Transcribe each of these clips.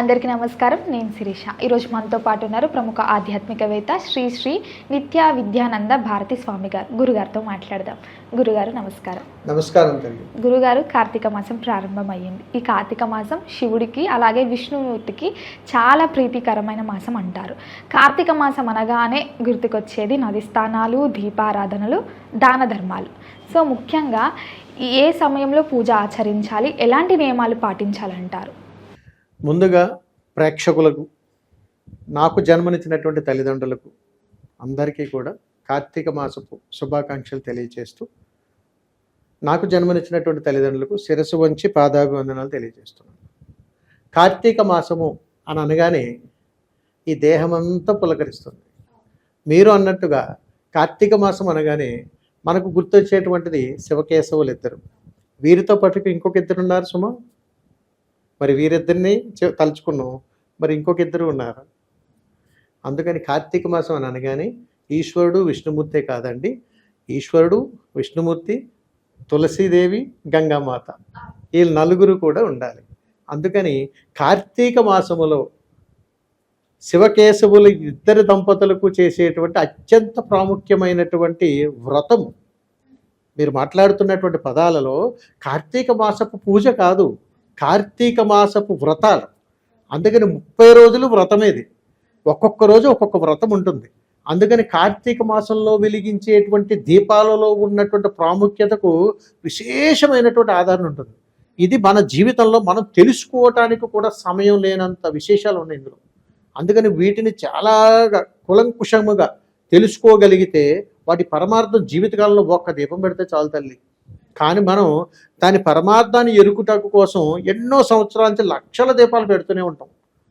అందరికీ నమస్కారం. నేను శిరీష. ఈరోజు మనతో పాటు ఉన్నారు ప్రముఖ ఆధ్యాత్మికవేత్త శ్రీ శ్రీ నిత్య విద్యానంద భారతి స్వామి గారు. గురుగారితో మాట్లాడదాం. గురుగారు నమస్కారం. నమస్కారం గురుగారు కార్తీక మాసం ప్రారంభమయ్యింది. ఈ కార్తీక మాసం శివుడికి అలాగే విష్ణుమూర్తికి చాలా ప్రీతికరమైన మాసం అంటారు. కార్తీక మాసం అనగానే గుర్తుకొచ్చేది నది స్థానాలు దీపారాధనలు దాన ధర్మాలు. సో ముఖ్యంగా ఏ సమయంలో పూజ ఆచరించాలి ఎలాంటి నియమాలు పాటించాలంటారు? ముందుగా ప్రేక్షకులకు నాకు జన్మనిచ్చినటువంటి తల్లిదండ్రులకు అందరికీ కూడా కార్తీక మాసపు శుభాకాంక్షలు తెలియజేస్తూ నాకు జన్మనిచ్చినటువంటి తల్లిదండ్రులకు శిరస్సు వంచి పాదాభివందనాలు తెలియజేస్తున్నాను. కార్తీక మాసము అని అనగానే ఈ దేహమంతా పులకరిస్తుంది. మీరు అన్నట్టుగా కార్తీక మాసం అనగానే మనకు గుర్తొచ్చేటువంటిది శివకేశవులు ఇద్దరు వీరితో పాటు ఇంకొక ఇద్దరు ఉన్నారు సుమా? మరి వీరిద్దరిని తలుచుకున్నాం మరి ఇంకొక ఇద్దరు ఉన్నారు. అందుకని కార్తీక మాసం అని అనగానే ఈశ్వరుడు విష్ణుమూర్తే కాదండి. ఈశ్వరుడు విష్ణుమూర్తి తులసీదేవి గంగామాత. వీళ్ళు నలుగురు కూడా ఉండాలి. అందుకని కార్తీక మాసములో శివకేశవులు ఇద్దరు దంపతులకు చేసేటువంటి అత్యంత ప్రాముఖ్యమైనటువంటి వ్రతం మీరు మాట్లాడుతున్నటువంటి పదాలలో కార్తీక మాసపు పూజ కాదు. కార్తీక మాసపు వ్రతాలు. అందుకని ముప్పై రోజులు వ్రతమేది ఒక్కొక్క రోజు ఒక్కొక్క వ్రతం ఉంటుంది. అందుకని కార్తీక మాసంలో వెలిగించేటువంటి దీపాలలో ఉన్నటువంటి ప్రాముఖ్యతకు విశేషమైనటువంటి ఆధారణ ఉంటుంది. ఇది మన జీవితంలో మనం తెలుసుకోవటానికి కూడా సమయం లేనంత విశేషాలు ఉన్నాయి ఇందులో. అందుకని వీటిని చాలా కులంకుశముగా తెలుసుకోగలిగితే వాటి పరమార్థం జీవితకాలంలో ఒక్క దీపం పెడితే చాలు తల్లి. కానీ మనం దాని పరమార్థాన్ని ఎరుకుటకు కోసం ఎన్నో సంవత్సరాల నుంచి లక్షల దీపాలు పెడుతూనే ఉంటాం.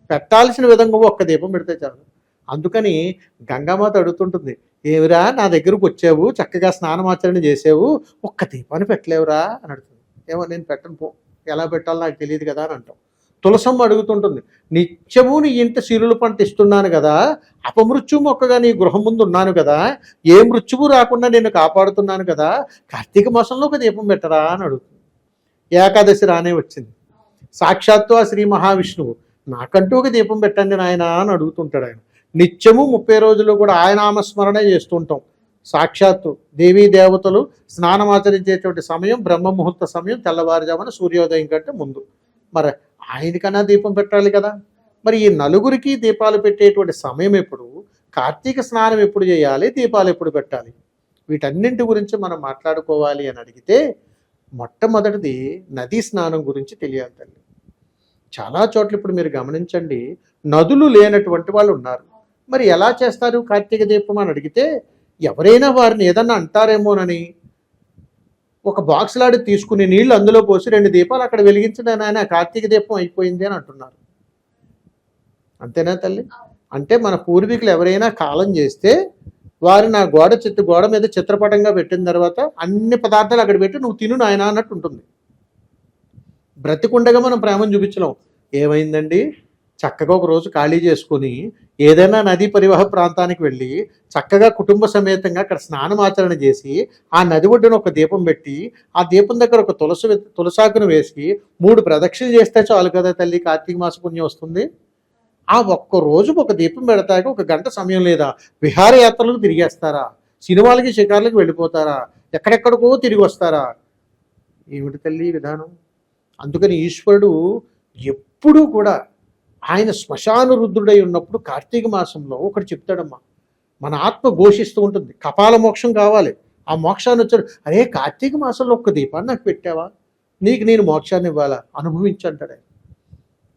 పెట్టాల్సిన విధంగా ఒక్క దీపం పెడితే చాలు. అందుకని గంగామాత అడుగుతుంటుంది ఏమిరా నా దగ్గరకు వచ్చావు? చక్కగా స్నానమాచరణ చేసావు? ఒక్క దీపాన్ని పెట్టలేవురా? అని అడుగుతుంది. ఏమో నేను పెట్టను పో. ఎలా పెట్టాలో నాకు తెలియదు కదా అని అంటాం. తులసమ్మ అడుగుతుంటుంది నిత్యము నీ ఇంట సిరులు పంట ఇస్తున్నాను కదా అపమృత్యు మొక్కగా నీ గృహం ముందు ఉన్నాను కదా ఏ మృత్యువు రాకుండా నేను కాపాడుతున్నాను కదా కార్తీక మాసంలో ఒక దీపం పెట్టరా అని అడుగుతుంది. ఏకాదశి రానే వచ్చింది. సాక్షాత్తు ఆ శ్రీ మహావిష్ణువు నాకంటూ ఒక దీపం పెట్టండి నాయన అని అడుగుతుంటాడు ఆయన. నిత్యము ముప్పై రోజులు కూడా ఆయన ఆమస్మరణ చేస్తుంటాం. సాక్షాత్తు దేవీ దేవతలు స్నానమాచరించేటువంటి సమయం బ్రహ్మ ముహూర్త సమయం తెల్లవారుజామున సూర్యోదయం కంటే ముందు. మరి ఆయనకన్నా దీపం పెట్టాలి కదా. మరి ఈ నలుగురికి దీపాలు పెట్టేటువంటి సమయం ఎప్పుడు? కార్తీక స్నానం ఎప్పుడు చేయాలి? దీపాలు ఎప్పుడు పెట్టాలి? వీటన్నింటి గురించి మనం మాట్లాడుకోవాలి అని అడిగితే మొట్టమొదటిది నదీ స్నానం గురించి తెలియాలి తల్లి. చాలా చోట్ల ఇప్పుడు మీరు గమనించండి నదులు లేనటువంటి వాళ్ళు ఉన్నారు. మరి ఎలా చేస్తారు కార్తీక దీపం అని అడిగితే ఎవరైనా వారిని ఏదన్నా అంటారేమోనని ఒక బాక్స్ లాడి తీసుకుని నీళ్ళు అందులో పోసి రెండు దీపాలు అక్కడ వెలిగించడం ఆయన కార్తీక దీపం అయిపోయింది అని అంటున్నారు. అంతేనా తల్లి? అంటే మన పూర్వీకులు ఎవరైనా కాలం చేస్తే వారు నా గోడ చిత్ర గోడ మీద చిత్రపటంగా పెట్టిన తర్వాత అన్ని పదార్థాలు అక్కడ పెట్టి నువ్వు తిను నాయన అన్నట్టు ఉంటుంది. బ్రతికుండగా మనం ప్రేమను చూపించలేం. ఏమైందండి? చక్కగా ఒక రోజు ఖాళీ చేసుకుని ఏదైనా నదీ పరివాహ ప్రాంతానికి వెళ్ళి చక్కగా కుటుంబ సమేతంగా అక్కడ స్నానం ఆచరణ చేసి ఆ నది ఒడ్డున ఒక దీపం పెట్టి ఆ దీపం దగ్గర ఒక తులసి తులసాకును వేసి మూడు ప్రదక్షిణలు చేస్తే చాలు కదా తల్లి కార్తీక మాస పుణ్యం వస్తుంది. ఆ ఒక్క రోజు ఒక దీపం పెడతాక ఒక గంట సమయం లేదా విహారయాత్రలకు తిరిగేస్తారా? సినిమాలకి షికార్లకు వెళ్ళిపోతారా? ఎక్కడెక్కడికో తిరిగి వస్తారా? ఏమిటి తల్లి విధానం? అందుకని ఈశ్వరుడు ఎప్పుడూ కూడా ఆయన శ్మశాన రుద్రుడై ఉన్నప్పుడు కార్తీక మాసంలో ఒకటి చెప్తాడమ్మా మన ఆత్మ ఘోషిస్తూ ఉంటుంది కపాల మోక్షం కావాలి. ఆ మోక్షాన్ని వచ్చాడు అరే కార్తీక మాసంలో ఒక్క దీపాన్ని నాకు పెట్టావా? నీకు నేను మోక్షాన్ని ఇవ్వాలా? అనుభవించంటాడు ఆయన.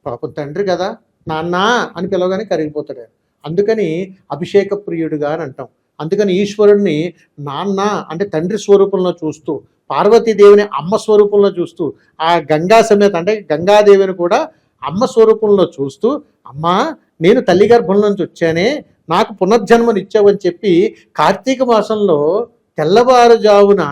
పాపం తండ్రి కదా నాన్న అని పిలవగానే కరిగిపోతాడు ఆయన. అందుకని అభిషేక ప్రియుడుగా అని అంటాం. అందుకని ఈశ్వరుణ్ణి నాన్న అంటే తండ్రి స్వరూపంలో చూస్తూ పార్వతీదేవిని అమ్మ స్వరూపంలో చూస్తూ ఆ గంగా సమేత అంటే గంగాదేవిని కూడా అమ్మ స్వరూపంలో చూస్తూ అమ్మ నేను తల్లి గర్భం నుంచి వచ్చానే నాకు పునర్జన్మనిచ్చావని చెప్పి కార్తీక మాసంలో తెల్లవారుజామున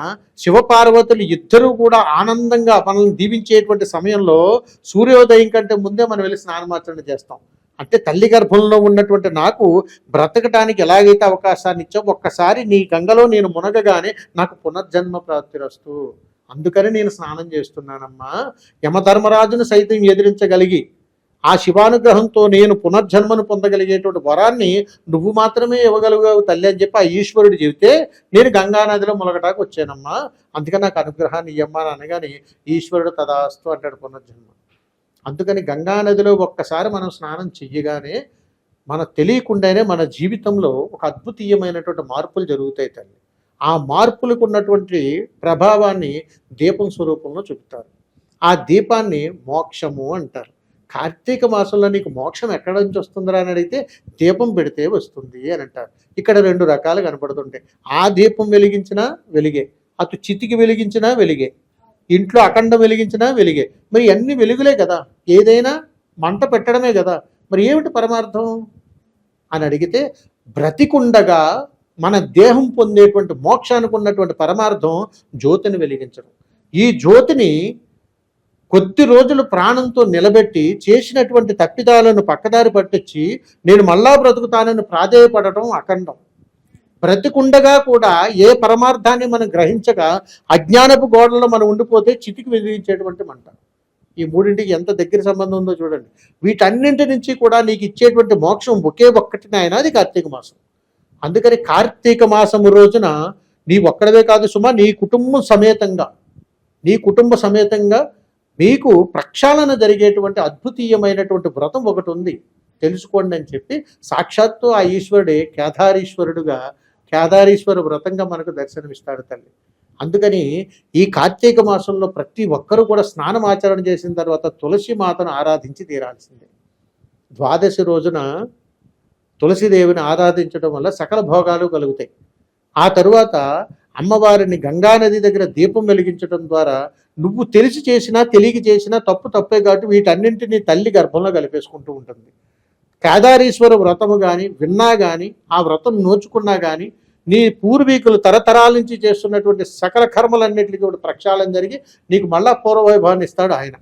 శివపార్వతులు ఇద్దరూ కూడా ఆనందంగా మనల్ని దీవించేటువంటి సమయంలో సూర్యోదయం కంటే ముందే మనం వెళ్ళి స్నానమాచరణ చేస్తాం. అంటే తల్లి గర్భంలో ఉన్నటువంటి నాకు బ్రతకటానికి ఎలాగైతే అవకాశాన్ని ఇచ్చావు ఒక్కసారి నీ గంగలో నేను మునగగానే నాకు పునర్జన్మ ప్రాప్తిరస్తు అందుకని నేను స్నానం చేస్తున్నానమ్మా. యమధర్మరాజును సైతం ఎదిరించగలిగి ఆ శివానుగ్రహంతో నేను పునర్జన్మను పొందగలిగేటువంటి వరాన్ని నువ్వు మాత్రమే ఇవ్వగలిగావు తల్లి అని చెప్పి ఆ ఈశ్వరుడు చెబితే నేను గంగా నదిలో ములగటాకు వచ్చానమ్మా. అందుకని నాకు అనుగ్రహాన్ని ఇయ్యమ్మా అని అనగానే ఈశ్వరుడు తదాస్తు అంటాడు పునర్జన్మ. అందుకని గంగా నదిలో ఒక్కసారి మనం స్నానం చెయ్యగానే మన తెలియకుండానే మన జీవితంలో ఒక అద్భుతీయమైనటువంటి మార్పులు జరుగుతాయి తల్లి. ఆ మార్పులకు ఉన్నటువంటి ప్రభావాన్ని దీపం స్వరూపంలో చూపుతారు. ఆ దీపాన్ని మోక్షము అంటారు. కార్తీక మాసంలో నీకు మోక్షం ఎక్కడ నుంచి వస్తుందిరా అని అడిగితే దీపం పెడితే వస్తుంది అని అంటారు. ఇక్కడ రెండు రకాలు కనపడుతుంటాయి. ఆ దీపం వెలిగించినా వెలిగే అటు చితికి వెలిగించినా వెలిగే ఇంట్లో అఖండం వెలిగించినా వెలిగే. మరి అన్ని వెలుగులే కదా. ఏదైనా మంట పెట్టడమే కదా. మరి ఏమిటి పరమార్థం? అని అడిగితే బ్రతికుండగా మన దేహం పొందేటువంటి మోక్షానికి ఉన్నటువంటి పరమార్థం జ్యోతిని వెలిగించడం. ఈ జ్యోతిని కొద్ది రోజులు ప్రాణంతో నిలబెట్టి చేసినటువంటి తప్పిదాలను పక్కదారి పట్టించి నేను మళ్ళా బ్రతుకుతానని ప్రాధేయపడటం అఖండం. బ్రతికుండగా కూడా ఏ పరమార్థాన్ని మనం గ్రహించక అజ్ఞానపు గోడలో మనం ఉండిపోతే చితికి వెలిగించేటువంటి మంట. ఈ మూడింటికి ఎంత దగ్గర సంబంధం ఉందో చూడండి. వీటన్నింటి నుంచి కూడా నీకు ఇచ్చేటువంటి మోక్షం ఒకే ఒక్కటి అది కార్తీక మాసం. అందుకని కార్తీక మాసము రోజున నీ ఒక్కడవే కాదు సుమా నీ కుటుంబం సమేతంగా నీ కుటుంబ సమేతంగా మీకు ప్రక్షాళన జరిగేటువంటి అద్భుతీయమైనటువంటి వ్రతం ఒకటి ఉంది. తెలుసుకోండి అని చెప్పి సాక్షాత్తు ఆ ఈశ్వరుడే కేదారీశ్వరుడుగా కేదారీశ్వర వ్రతంగా మనకు దర్శనమిస్తాడు తల్లి. అందుకని ఈ కార్తీక మాసంలో ప్రతి ఒక్కరూ కూడా స్నానం ఆచరణ చేసిన తర్వాత తులసి మాతను ఆరాధించి తీరాల్సిందే. ద్వాదశి రోజున తులసిదేవిని ఆరాధించడం వల్ల సకల భోగాలు కలుగుతాయి. ఆ తరువాత అమ్మవారిని గంగానది దగ్గర దీపం వెలిగించడం ద్వారా నువ్వు తెలిసి చేసినా తెలియక చేసినా తప్పు తప్పే కాబట్టి వీటన్నింటినీ తల్లి గర్భంలో కలిపేసుకుంటూ ఉంటుంది. కేదారీశ్వర వ్రతము కానీ విన్నా కానీ ఆ వ్రతం నోచుకున్నా కానీ నీ పూర్వీకులు తరతరాల నుంచి చేస్తున్నటువంటి సకల కర్మలన్నింటికి కూడా ప్రక్షాళన జరిగి నీకు మళ్ళా పూర్వవైభవాన్ని ఇస్తాడు ఆయన.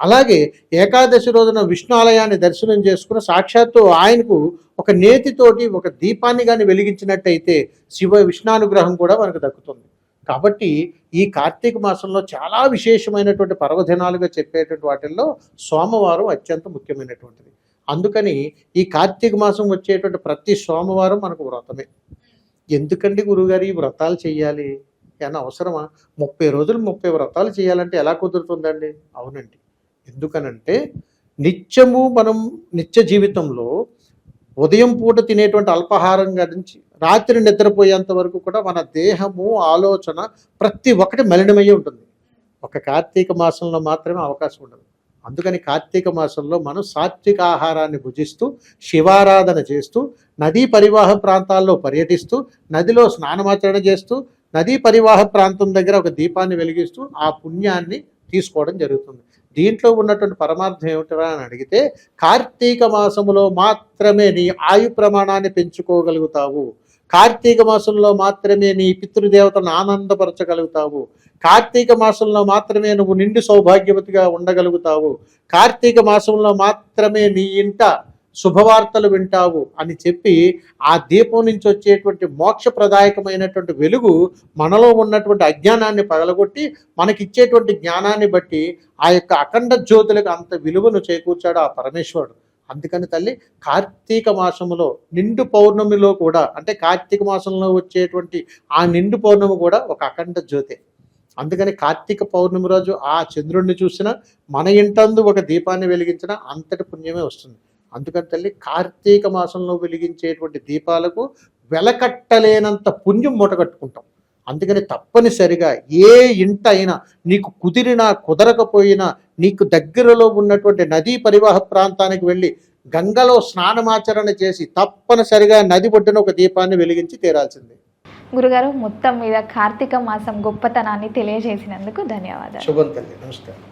అలాగే ఏకాదశి రోజున విష్ణు ఆలయాన్ని దర్శనం చేసుకుని సాక్షాత్తు ఆయనకు ఒక నేతితోటి ఒక దీపాన్ని కానీ వెలిగించినట్టయితే శివ విష్ణానుగ్రహం కూడా మనకు దక్కుతుంది. కాబట్టి ఈ కార్తీక మాసంలో చాలా విశేషమైనటువంటి పర్వదినాలుగా చెప్పేటువంటి వాటిల్లో సోమవారం అత్యంత ముఖ్యమైనటువంటిది. అందుకని ఈ కార్తీక మాసం వచ్చేటువంటి ప్రతి సోమవారం మనకు వ్రతమే. ఎందుకండి గురుగారు ఈ వ్రతాలు చేయాలి ఏమైనా అవసరమా? ముప్పై రోజులు ముప్పై వ్రతాలు చేయాలంటే ఎలా కుదురుతుందండి? అవునండి. ఎందుకనంటే నిత్యము మనం నిత్య జీవితంలో ఉదయం పూట తినేటువంటి అల్పాహారం గురించి రాత్రి నిద్రపోయేంత వరకు కూడా మన దేహము ఆలోచన ప్రతి ఒక్కటి మలినమయ్యి ఉంటుంది. ఒక కార్తీక మాసంలో మాత్రమే అవకాశం ఉండదు. అందుకని కార్తీక మాసంలో మనం సాత్విక ఆహారాన్ని భుజిస్తూ శివారాధన చేస్తూ నదీ పరివాహ ప్రాంతాల్లో పర్యటిస్తూ నదిలో స్నానమాచరణ చేస్తూ నదీ పరివాహ ప్రాంతం దగ్గర ఒక దీపాన్ని వెలిగిస్తూ ఆ పుణ్యాన్ని తీసుకోవడం జరుగుతుంది. దీంట్లో ఉన్నటువంటి పరమార్థం ఏమిటరా అని అడిగితే కార్తీక మాసములో మాత్రమే నీ ఆయు ప్రమాణాన్ని పెంచుకోగలుగుతావు. కార్తీక మాసంలో మాత్రమే నీ పితృదేవతను ఆనందపరచగలుగుతావు. కార్తీక మాసంలో మాత్రమే నువ్వు నిండు సౌభాగ్యవతిగా ఉండగలుగుతావు. కార్తీక మాసంలో మాత్రమే నీ ఇంట శుభవార్తలు వింటావు అని చెప్పి ఆ దీపం నుంచి వచ్చేటువంటి మోక్షప్రదాయకమైనటువంటి వెలుగు మనలో ఉన్నటువంటి అజ్ఞానాన్ని పగలగొట్టి మనకిచ్చేటువంటి జ్ఞానాన్ని బట్టి ఆ యొక్క అఖండ జ్యోతులకు అంత విలువను చేకూర్చాడు ఆ పరమేశ్వరుడు. అందుకని తల్లి కార్తీక మాసములో నిండు పౌర్ణమిలో కూడా అంటే కార్తీక మాసంలో వచ్చేటువంటి ఆ నిండు పౌర్ణమి కూడా ఒక అఖండ జ్యోతే. అందుకని కార్తీక పౌర్ణమి రోజు ఆ చంద్రుడిని చూసినా మన ఇంటందు ఒక దీపాన్ని వెలిగించినా అంతటి పుణ్యమే వస్తుంది. అందుకని తల్లి కార్తీక మాసంలో వెలిగించేటువంటి దీపాలకు వెలకట్టలేనంత పుణ్యం మూటగట్టుకుంటాం అందుకని తప్పనిసరిగా ఏ ఇంట అయినా నీకు కుదిరినా కుదరకపోయినా నీకు దగ్గరలో ఉన్నటువంటి నదీ పరివాహ ప్రాంతానికి వెళ్ళి గంగలో స్నానమాచరణ చేసి తప్పనిసరిగా నది ఒడ్డున ఒక దీపాన్ని వెలిగించి తీరాల్సిందే. గురుగారు మొత్తం మీద కార్తీక మాసం గొప్పతనాన్ని తెలియజేసినందుకు ధన్యవాదాలు. శుభం తల్లి నమస్కారం.